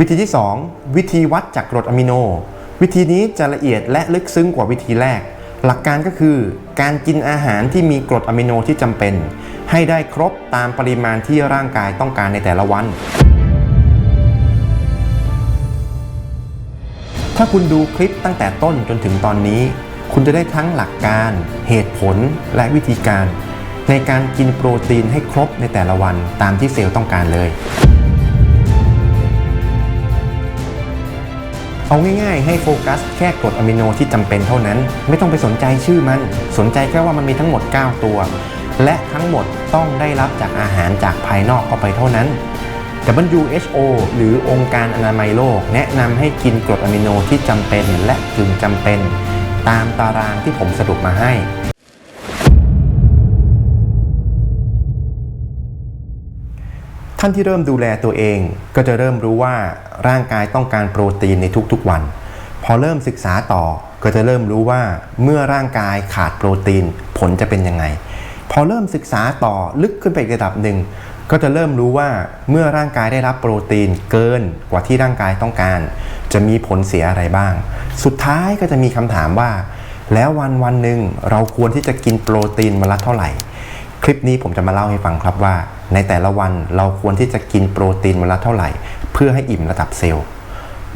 วิธีที่ 2 วิธีวัดจากกรดอะมิโน วิธีนี้จะละเอียดและลึกซึ้งกว่าวิธีแรก หลักการก็คือการกินอาหารที่มีกรดอะมิโนที่จำเป็น ให้ได้ครบตามปริมาณที่ร่างกายต้องการในแต่ละวัน ถ้าคุณดูคลิปตั้งแต่ต้นจนถึงตอนนี้ คุณจะได้ทั้งหลักการ เหตุผลและวิธีการ ในการกินโปรตีนให้ครบในแต่ละวันตามที่เซลล์ต้องการเลย เอาง่ายๆ ให้โฟกัสแค่กรดอะมิโนที่จำเป็นเท่านั้น ไม่ต้องไปสนใจชื่อมัน สนใจแค่ว่ามันมีทั้งหมด 9 ตัว และทั้งหมดต้องได้รับจากอาหารจากภายนอกเข้าไปเท่านั้น WHO หรือองค์การอนามัยโลก แนะนำให้กินกรดอะมิโนที่จำเป็นและกึ่งจำเป็น ตามตารางที่ผมสรุปมาให้ ท่านที่เริ่มดูแลตัวเองก็จะเริ่มรู้ว่าร่างกายต้องการโปรตีนในทุกๆวัน พอเริ่มศึกษาต่อก็จะเริ่มรู้ว่าเมื่อร่างกายขาดโปรตีนผลจะเป็นยังไง พอเริ่มศึกษาต่อลึกขึ้นไปอีกระดับหนึ่งก็จะเริ่มรู้ว่าเมื่อร่างกายได้รับโปรตีนเกินกว่าที่ร่างกายต้องการ จะมีผลเสียอะไรบ้าง สุดท้ายก็จะมีคำถามว่า แล้ววันวันหนึ่งเราควรที่จะกินโปรตีนวันละเท่าไหร่ คลิปนี้ผมจะมาเล่าให้ฟังครับว่า ในแต่ละวันเราควรที่จะกินโปรตีนวันละเท่าไหร่ เพื่อให้อิ่มระดับเซลล์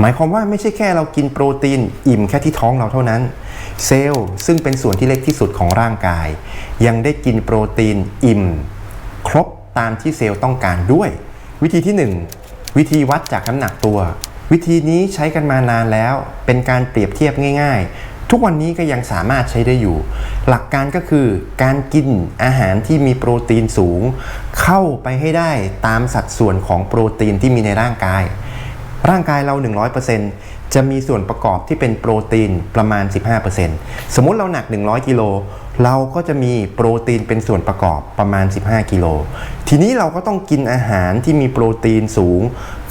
หมายความว่าไม่ใช่แค่เรากินโปรตีนอิ่มแค่ที่ท้องเราเท่านั้น เซลล์ซึ่งเป็นส่วนที่เล็กที่สุดของร่างกาย ยังได้กินโปรตีนอิ่ม ครบตามที่เซลล์ต้องการด้วย วิธีที่ 1 วิธีวัดจากน้ำหนักตัว วิธีนี้ใช้กันมานานแล้วเป็นการเปรียบเทียบง่าย ทุกวันนี้ก็ยังสามารถใช้ได้อยู่ หลักการก็คือการกินอาหารที่มีโปรตีนสูง เข้าไปให้ได้ตามสัดส่วนของโปรตีนที่มีในร่างกาย ร่างกายเรา 100%จะมีส่วนประกอบที่เป็นโปรตีนประมาณ 15%สมมติเราหนัก 100กิโลเราก็จะมีโปรตีนเป็นส่วนประกอบประมาณ 15 กิโล ทีนี้เราก็ต้องกินอาหารที่มีโปรตีนสูง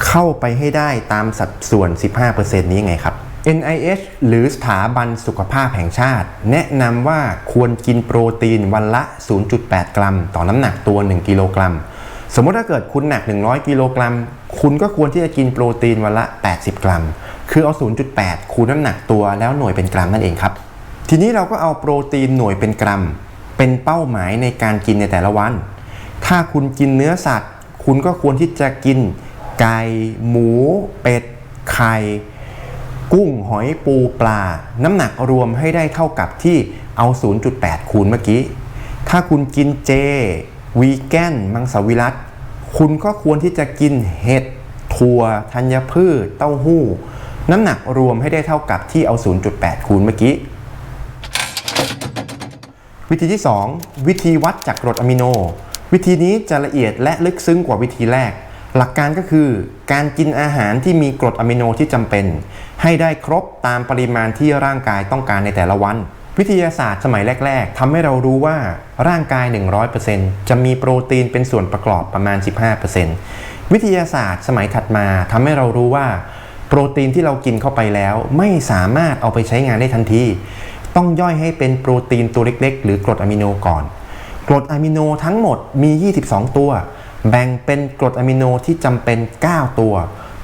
เข้าไปให้ได้ตามสัดส่วน 15%นี้ไงครับ NIH หรือสถาบันสุขภาพแห่งชาติ แนะนำว่าควรกินโปรตีนวันละ 0.8 กรัม ต่อน้ำหนักตัว 1 กิโลกรัม สมมติถ้าเกิดคุณหนัก 100 กิโลกรัม คุณก็ควรที่จะกินโปรตีนวันละ 80 กรัม คือเอา 0.8 คูณน้ำหนักตัวแล้วหน่วยเป็นกรัมนั่นเองครับ ทีนี้เราก็เอาโปรตีนหน่วยเป็นกรัม เป็นเป้าหมายในการกินในแต่ละวัน ถ้าคุณกินเนื้อสัตว์ คุณก็ควรที่จะกินไก่หมู เป็ด ไข่ กุ้งหอยปูปลา น้ำหนักรวมให้ได้เท่ากับที่เอา 0.8 คูณเมื่อกี้ ถ้าคุณกินเจ วีแกน มังสวิรัตคุณก็ควรที่จะกินเห็ดถั่วธัญพืช เต้าหู้ น้ำหนักรวมให้ได้เท่ากับที่เอา 0.8 คูณเมื่อกี้ วิธีที่ 2 วิธีวัดจากกรดอะมิโน วิธีนี้จะละเอียดและลึกซึ้งกว่าวิธีแรก หลักการก็คือการกินอาหารที่มีกรดอะมิโนที่จำเป็น ให้ได้ครบตามปริมาณที่ร่างกายต้องการในแต่ละวัน วิทยาศาสตร์สมัยแรก ๆทำให้เรารู้ว่าร่างกาย 100%จะมีโปรตีนเป็นส่วนประกอบประมาณ 15%วิทยาศาสตร์สมัยถัดมาทำให้เรารู้ว่า โปรตีนที่เรากินเข้าไปแล้ว ไม่สามารถเอาไปใช้งานได้ทันทีต้องย่อยให้เป็นโปรตีนตัวเล็ก ๆ หรือกรดอะมิโนก่อน กรดอะมิโนทั้งหมดมี 22 ตัว แบ่งเป็นกรดอะมิโนที่จำเป็น 9 ตัว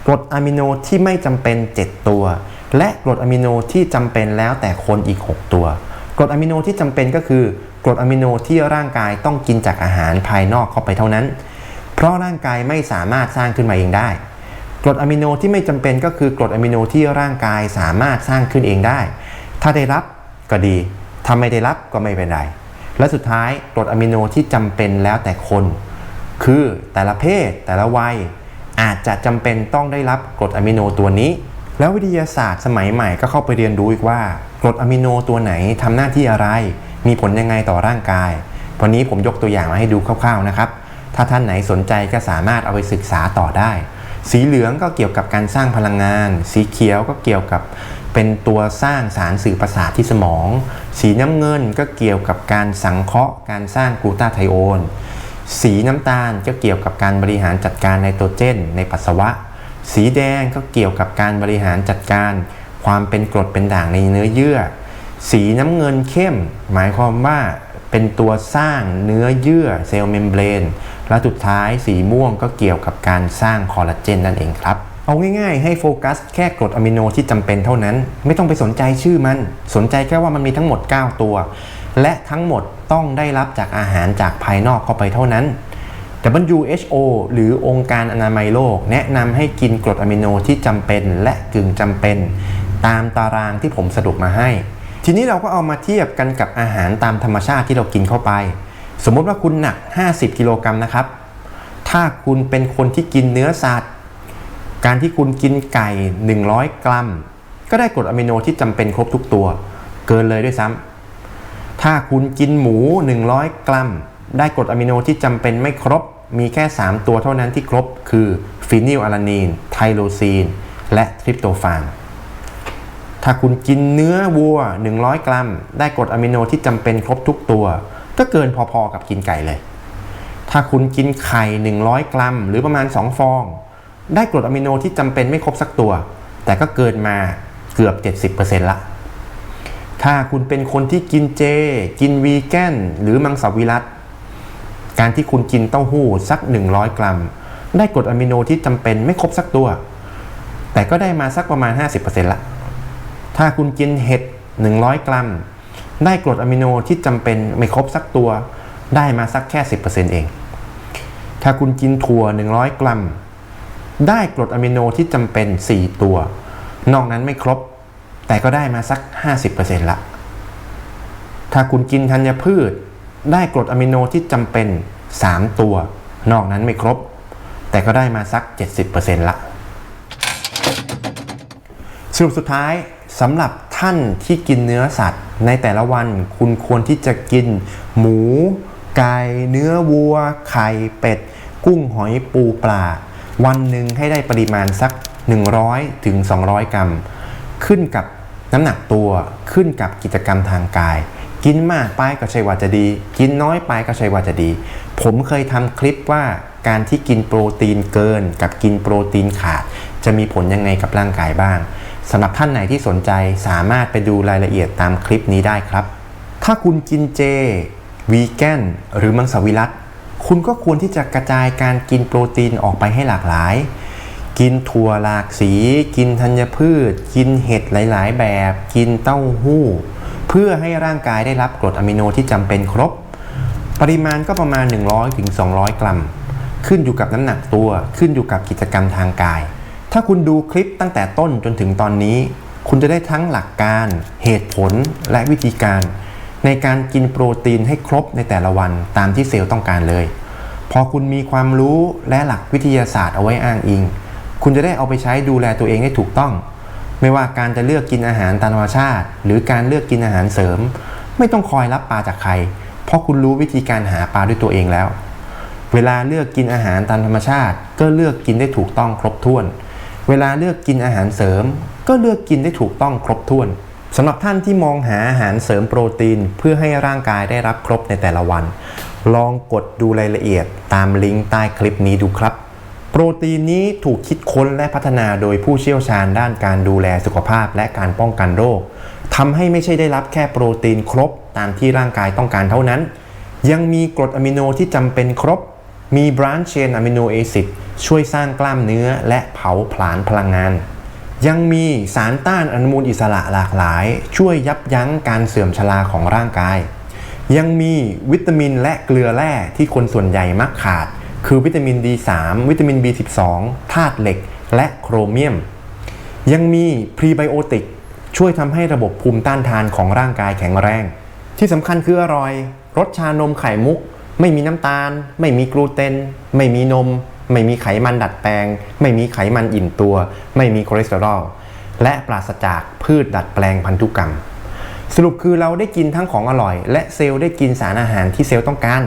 กรดอะมิโนที่ไม่จำเป็น 7 ตัว และกรดอะมิโนที่จำเป็นแล้วแต่คนอีก 6 ตัว กรดอะมิโนที่จำเป็นก็คือกรดอะมิโนที่ร่างกายต้องกินจากอาหารภายนอกเข้าไปเท่านั้น เพราะร่างกายไม่สามารถสร้างขึ้นมาเองได้ กรดอะมิโนที่ไม่จำเป็นก็คือกรดอะมิโนที่ร่างกายสามารถสร้างขึ้นเองได้ ถ้าได้รับก็ดี ถ้าไม่ได้รับก็ไม่เป็นไร และสุดท้ายกรดอะมิโนที่จำเป็นแล้วแต่คน คือแต่ละเพศแต่ละวัย อาจจะจำเป็นต้องได้รับกรดอะมิโนตัวนี้ แล้ววิทยาศาสตร์สมัยใหม่ก็เข้าไปเรียนรู้อีกว่ากรดอะมิโนตัวไหนทำหน้าที่อะไร มีผลยังไงต่อร่างกาย วันนี้ผมยกตัวอย่างมาให้ดูคร่าวๆนะครับ ถ้าท่านไหนสนใจก็สามารถเอาไปศึกษาต่อได้ สีเหลืองก็เกี่ยวกับการสร้างพลังงาน สีเขียวก็เกี่ยวกับเป็นตัวสร้างสารสื่อประสาทที่สมอง สีน้ำเงินก็เกี่ยวกับการสังเคราะห์ การสร้างกลูตาไทโอน สีน้ำตาลก็เกี่ยวกับการบริหารจัดการไนโตรเจน ในปัสสาวะ สีแดงก็เกี่ยวกับการบริหารจัดการ ความเป็นกรดเป็นด่างในเนื้อเยื่อ สีน้ำเงินเข้ม หมายความว่าเป็นตัวสร้างเนื้อเยื่อเซลล์เมมเบรนและสุดท้ายสีม่วงก็เกี่ยวกับการสร้างคอลลาเจนนั่นเองครับ เอาง่ายๆให้โฟกัสแค่กรดอะมิโนที่จำเป็นเท่านั้น ไม่ต้องไปสนใจชื่อมัน สนใจแค่ว่ามันมีทั้งหมด 9 ตัว และทั้งหมดต้องได้รับจากอาหารจากภายนอกเข้าไปเท่านั้น WHO หรือองค์การอนามัยโลก แนะนำให้กินกรดอะมิโนที่จำเป็นและกึ่งจำเป็น ตามตารางที่ผมสรุปมาให้ ทีนี้เราก็เอามาเทียบกันกับอาหารตามธรรมชาติที่เรากินเข้าไป สมมติว่าคุณหนัก 50 กิโลกรัมนะครับ ถ้าคุณเป็นคนที่กินเนื้อสัตว์ การที่คุณกินไก่ 100 กรัม ก็ได้กรดอะมิโนที่จำเป็นครบทุกตัว เกินเลยด้วยซ้ำ ถ้าคุณกินหมู 100 กรัม ได้กรดอะมิโนที่จำเป็นไม่ครบ มีแค่ 3 ตัวเท่านั้นที่ครบ คือฟีนิลอาลานีน ไทโรซีน และทริปโตฟานถ้าคุณกินเนื้อวัว 100 กรัม ได้กรดอะมิโนที่จำเป็นครบทุกตัว ก็เกินพอๆกับกินไก่เลย ถ้าคุณกินไข่ 100 กรัม หรือประมาณ 2 ฟอง ได้กรดอะมิโนที่จำเป็นไม่ครบสักตัว แต่ก็เกินมาเกือบ 70%ละ ถ้าคุณเป็นคนที่กินเจ กินวีแกนหรือมังสวิรัตการที่คุณกินเต้าหู้สัก 100 กรัม ได้กรดอะมิโนที่จำเป็นไม่ครบสักตัว แต่ก็ได้มาสักประมาณ 50%ละ ถ้าคุณกินเห็ด 100 กรัม ได้กรดอะมิโนที่จำเป็นไม่ครบสักตัว ได้มาสักแค่ 10%เอง ถ้าคุณกินถั่ว 100 กรัม ได้กรดอะมิโนที่จำเป็น 4 ตัว นอกนั้นไม่ครบ แต่ก็ได้มาสัก 50%ละ ถ้าคุณกินธัญพืช ได้กรดอะมิโนที่จำเป็น 3 ตัว นอกนั้นไม่ครบ แต่ก็ได้มาสัก 70%ละสรุปสุดท้ายสำหรับท่านที่กินเนื้อสัตว์ ในแต่ละวันคุณควรที่จะกิน หมู ไก่เนื้อวัว ไข่เป็ด กุ้งหอยปูปลา วันหนึ่งให้ได้ปริมาณสัก 100ถึง200 กรัม ขึ้นกับน้ำหนักตัวขึ้นกับกิจกรรมทางกาย กินมากไปก็ใช่ว่าจะดี กินน้อยไปก็ใช่ว่าจะดี ผมเคยทำคลิปว่าการที่กินโปรตีนเกิน กับกินโปรตีนขาด จะมีผลยังไงกับร่างกายบ้างสำหรับท่านไหนที่สนใจสามารถไปดูรายละเอียดตามคลิปนี้ได้ครับ ถ้าคุณกินเจ วีแกน หรือมังสวิรัตคุณก็ควรที่จะกระจายการกินโปรตีนออกไปให้หลากหลาย กินถั่วหลากสี กินธัญพืช กินเห็ดหลาย ๆ แบบ กินเต้าหู้ เพื่อให้ร่างกายได้รับกรดอะมิโนที่จำเป็นครบ ปริมาณก็ประมาณ 100-200ถึงกรัม ขึ้นอยู่กับน้ำหนักตัว ขึ้นอยู่กับกิจกรรมทางกาย ถ้าคุณดูคลิปตั้งแต่ต้นจนถึงตอนนี้ คุณจะได้ทั้งหลักการ เหตุผลและวิธีการ ในการกินโปรตีนให้ครบในแต่ละวันตามที่เซลล์ต้องการเลย พอคุณมีความรู้และหลักวิทยาศาสตร์เอาไว้อ้างอิง คุณจะได้เอาไปใช้ดูแลตัวเองได้ถูกต้อง ไม่ว่าการจะเลือกกินอาหารตามธรรมชาติ หรือการเลือกกินอาหารเสริม ไม่ต้องคอยรับปลาจากใคร เพราะคุณรู้วิธีการหาปลาด้วยตัวเองแล้ว เวลาเลือกกินอาหารตามธรรมชาติ ก็เลือกกินได้ถูกต้องครบถ้วน เวลาเลือกกินอาหารเสริม ก็เลือกกินได้ถูกต้องครบถ้วนสำหรับท่านที่มองหาอาหารเสริมโปรตีน เพื่อให้ร่างกายได้รับครบในแต่ละวัน ลองกดดูรายละเอียดตามลิงก์ใต้คลิปนี้ดูครับ โปรตีนนี้ถูกคิดค้นและพัฒนาโดยผู้เชี่ยวชาญด้านการดูแลสุขภาพและการป้องกันโรคทำให้ไม่ใช่ได้รับแค่โปรตีนครบตามที่ร่างกายต้องการเท่านั้น ยังมีกรดอะมิโนที่จำเป็นครบ มีบรานช์เชนอะมิโนแอซิดช่วยสร้างกล้ามเนื้อและเผาผลาญพลังงาน ยังมีสารต้านอนุมูลอิสระหลากหลาย ช่วยยับยั้งการเสื่อมชราของร่างกาย ยังมีวิตามินและเกลือแร่ที่คนส่วนใหญ่มักขาด คือวิตามิน D3 วิตามิน B12 ธาตุเหล็ก และโครเมียม ยังมีพรีไบโอติกช่วยทำให้ระบบภูมิต้านทานของร่างกายแข็งแรง ที่สำคัญคืออร่อย รสชานมไข่มุก ไม่มีน้ำตาล ไม่มีกลูเตน ไม่มีนม ไม่มีไขมันดัดแปลง ไม่มีไขมันอิ่มตัว ไม่มีคอเลสเตอรอล และปราศจากพืชดัดแปลงพันธุกรรม สรุปคือเราได้กินทั้งของอร่อย และเซลล์ได้กินสารอาหารที่เซลล์ต้องการ